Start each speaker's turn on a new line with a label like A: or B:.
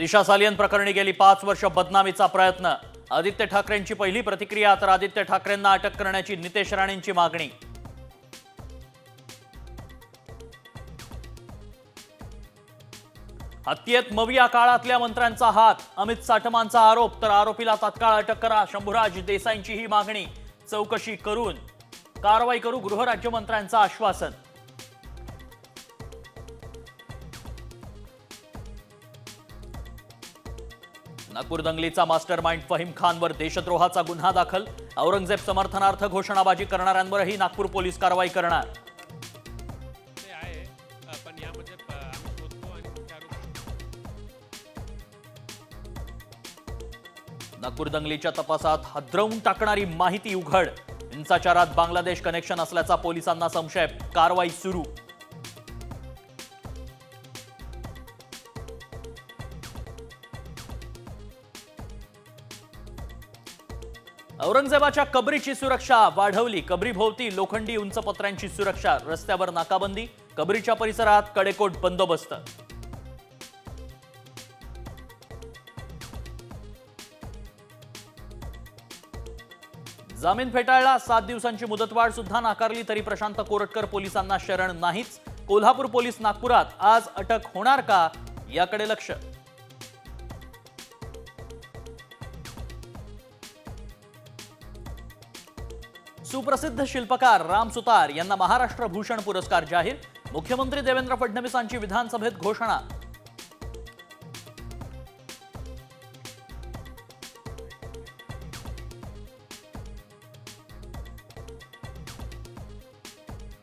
A: दिशा सालियन प्रकरणी गेली पाच वर्ष बदनामीचा प्रयत्न. आदित्य ठाकरेंची पहिली प्रतिक्रिया तर आदित्य ठाकरेंना अटक करण्याची नितेश राणेंची मागणी. हत्येत मविया काळातल्या मंत्र्यांचा हात अमित साठमांचा आरोप तर आरोपीला तात्काळ अटक करा शंभूराज देसाईंची ही मागणी. चौकशी करून कारवाई करू गृहराज्यमंत्र्यांचं आश्वासन. नागपूर दंगलीचा मास्टर माइंड फहीम खानवर देशद्रोहाचा गुन्हा दाखल औरंगजेब समर्थनार्थ घोषणाबाजी करणाऱ्यांवरही नागपूर पोलीस कारवाई करणार.
B: आरोपी
A: नागपूर दंगलीच्या तपासात हादरवून टाकणारी माहिती उघड. हिंसाचारात बांगलादेश कनेक्शन असल्याचा पोलिसांना संशय कारवाई सुरू. औरंगजेबाच्या कबरीची सुरक्षा वाढवली. कबरीभोवती लोखंडी उंच पत्र्यांची सुरक्षा रस्त्यावर नाकाबंदी कबरीच्या परिसरात कडेकोट बंदोबस्त. जामीन फेटाळला सात दिवसांची मुदतवाढ सुद्धा नाकारली तरी प्रशांत कोरटकर पोलिसांना शरण नाहीच. कोल्हापूर पोलीस नागपुरात आज अटक होणार का? याकडे लक्ष. सुप्रसिद्ध शिल्पकार राम सुतार यांना महाराष्ट्र भूषण पुरस्कार जाहीर. मुख्यमंत्री देवेंद्र फडणवीसांची विधानसभेत घोषणा.